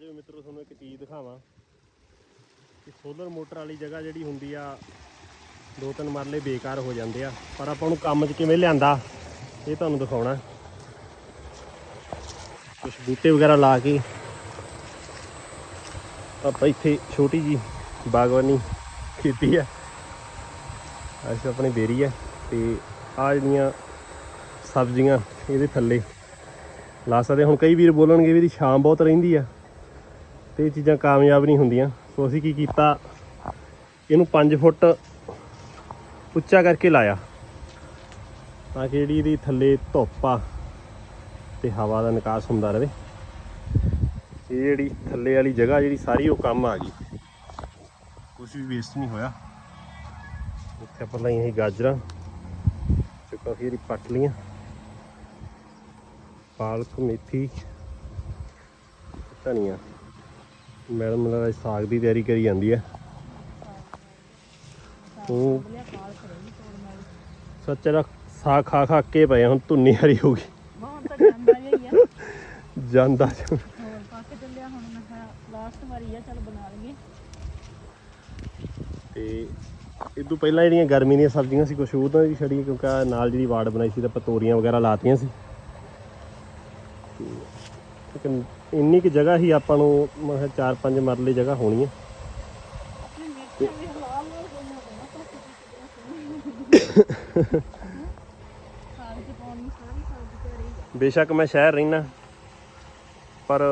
ਆਜੋ ਮਿੱਤਰੋ, ਤੁਹਾਨੂੰ ਇੱਕ ਚੀਜ਼ ਦਿਖਾਵਾਂ। ਕਿ ਸੋਲਰ ਮੋਟਰ ਵਾਲੀ ਜਗ੍ਹਾ ਜਿਹੜੀ ਹੁੰਦੀ ਆ, ਦੋ ਤਿੰਨ ਮਰਲੇ ਬੇਕਾਰ ਹੋ ਜਾਂਦੇ ਆ। ਪਰ ਆਪਾਂ ਨੂੰ ਕੰਮ 'ਚ ਕਿਵੇਂ ਲਿਆਂਦਾ, ਇਹ ਤੁਹਾਨੂੰ ਦਿਖਾਉਣਾ। ਕੁਝ ਬੂਟੇ ਵਗੈਰਾ ਲਾ ਕੇ। ਆਪਾਂ ਇੱਥੇ ਛੋਟੀ ਜੀ ਬਾਗਬਾਨੀ ਕੀਤੀ ਆ। ਅੱਛਾ ਆਪਣੀ ਬੇਰੀ ਆ ਤੇ ਆ ਜਿਹੜੀਆਂ ਸਬਜ਼ੀਆਂ ਇਹਦੇ ਥੱਲੇ ਲਾ ਸਕਦੇ ਹੁਣ ਕਈ ਵੀਰ ਬੋਲਣਗੇ ਵੀ ਇਹਦੀ ਸ਼ਾਮ ਬਹੁਤ ਰਹਿੰਦੀ ਆ। ਤੇ ਇਹ ਚੀਜ਼ਾਂ ਕਾਮਯਾਬ ਨਹੀਂ ਹੁੰਦੀਆਂ। ਸੋ ਅਸੀਂ ਕੀ ਕੀਤਾ? ਇਹਨੂੰ 5 ਫੁੱਟ ਉੱਚਾ ਕਰਕੇ ਲਾਇਆ। ਤਾਂ ਕਿ ਜਿਹੜੀ ਇਹਦੀ ਥੱਲੇ ਧੁੱਪ ਆ ਤੇ ਹਵਾ ਦਾ ਨਿਕਾਸ ਹੁੰਦਾ ਰਹੇ। ਇਹ ਜਿਹੜੀ ਥੱਲੇ ਵਾਲੀ ਜਗ੍ਹਾ ਜਿਹੜੀ ਸਾਰੀ ਉਹ ਕੰਮ ਆ ਗਈ। ਕੁਝ ਵੀ ਵੇਸਟ ਨਹੀਂ ਹੋਇਆ। ਇੱਥੇ ਆਪਾਂ ਲਾਈਆਂ ਸੀ ਗਾਜਰਾਂ। ਚੁੱਕਾ ਫਿਰ ਪੱਟ ਲੀਆਂ ਪਾਲਕ, ਮੇਥੀ, ਧਨੀਆ। ਮੈਡਮ ਮੇਰਾ ਸਾਗ ਦੀ ਤਿਆਰੀ ਕਰੀ ਜਾਂਦੀ ਹੈ ਉਹ ਸੱਚ ਦਾ ਸਾਗ ਖਾ ਖਾ ਕੇ ਪਏ ਹੁਣ ਧੁੰਨੀ ਹਰੀ ਹੋ ਗਈ। ਤਾਂ ਜਾਂਦਾ ਹੀ ਆ। ਜਾਂਦਾ ਹੋਰ ਪੱਕ ਚੱਲਿਆ ਹੁਣ ਮੈਂ ਕਿਹਾ ਲਾਸਟ ਵਾਰੀ ਆ ਚੱਲ ਬਣਾ ਲਈਏ। ਤੇ ਇਹ ਤੋਂ ਪਹਿਲਾਂ ਜਿਹੜੀਆਂ ਗਰਮੀ ਦੀਆਂ ਸਬਜ਼ੀਆਂ ਸੀ ਕੁਛ ਉਹਦਾਂ ਵੀ ਛੜੀਆਂ ਕਿਉਂਕਿ ਨਾਲ ਜਿਹੜੀ ਵਾੜ ਬਣਾਈ ਸੀ ਤਾਂ ਪਤੋਰੀਆਂ ਵਗੈਰਾ ਲਾਤੀਆਂ ਸੀ। ਤੇ ਇੰਨੀ ਕਿ ਜਗ੍ਹਾ ਹੀ ਆਪਾਂ ਨੂੰ ਮੈਂ ਕਿਹਾ ਚਾਰ ਪੰਜ ਮਰਲੇ ਜਗ੍ਹਾ ਹੋਣੀ ਹੈ। ਬੇਸ਼ੱਕ ਮੈਂ ਸ਼ਹਿਰ ਰਹਿਣਾ, ਪਰ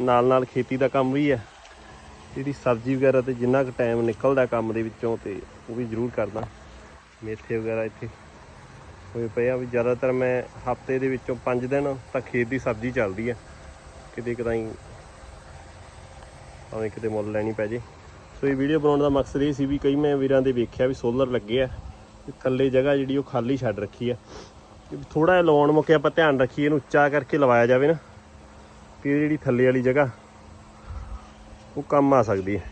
ਨਾਲ ਨਾਲ ਖੇਤੀ ਦਾ ਕੰਮ ਵੀ ਹੈ। ਜਿਹੜੀ ਸਬਜ਼ੀ ਵਗੈਰਾ ਤੇ ਜਿੰਨਾ ਕੁ ਟਾਈਮ ਨਿਕਲਦਾ ਕੰਮ ਦੇ ਵਿੱਚੋਂ ਤੇ ਉਹ ਵੀ ਜ਼ਰੂਰ ਕਰਦਾ। ਮੇਥੇ ਵਗੈਰਾ ਇੱਥੇ ਹੋਏ ਪਏ ਆ ਵੀ ਜ਼ਿਆਦਾਤਰ ਮੈਂ ਹਫ਼ਤੇ ਦੇ ਵਿੱਚੋਂ 5 ਦਿਨ ਤਾਂ ਖੇਤ ਦੀ ਸਬਜ਼ੀ ਚੱਲਦੀ ਹੈ। ਕਿਤੇ ਕਦਾਈ ਭਾਵੇਂ ਕਿਤੇ ਮੁੱਲ ਲੈਣੀ ਪੈ ਜੇ। ਸੋ ਇਹ ਵੀਡੀਓ ਬਣਾਉਣ ਦਾ ਮਕਸਦ ਇਹ ਸੀ ਵੀ ਕਈ ਮੈਂ ਵੀਰਾਂ ਦੇ ਵੇਖਿਆ ਵੀ ਸੋਲਰ ਲੱਗੇ ਆ ਤੇ ਥੱਲੇ ਜਗ੍ਹਾ ਜਿਹੜੀ ਉਹ ਖਾਲੀ ਛੱਡ ਰੱਖੀ ਆ। ਥੋੜਾ ਜਿਹਾ ਲਵਾਉਣ ਮੌਕੇ ਆਪਾਂ ਧਿਆਨ ਰੱਖੀਏ ਇਹਨੂੰ ਉੱਚਾ ਕਰਕੇ ਲਵਾਇਆ ਜਾਵੇ ਨਾ। ਫਿਰ ਜਿਹੜੀ ਥੱਲੇ ਵਾਲੀ ਜਗ੍ਹਾ, ਉਹ ਕੰਮ ਆ ਸਕਦੀ ਹੈ।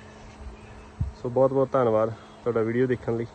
ਸੋ ਬਹੁਤ ਬਹੁਤ ਧੰਨਵਾਦ ਤੁਹਾਡਾ ਵੀਡੀਓ ਦੇਖਣ ਲਈ।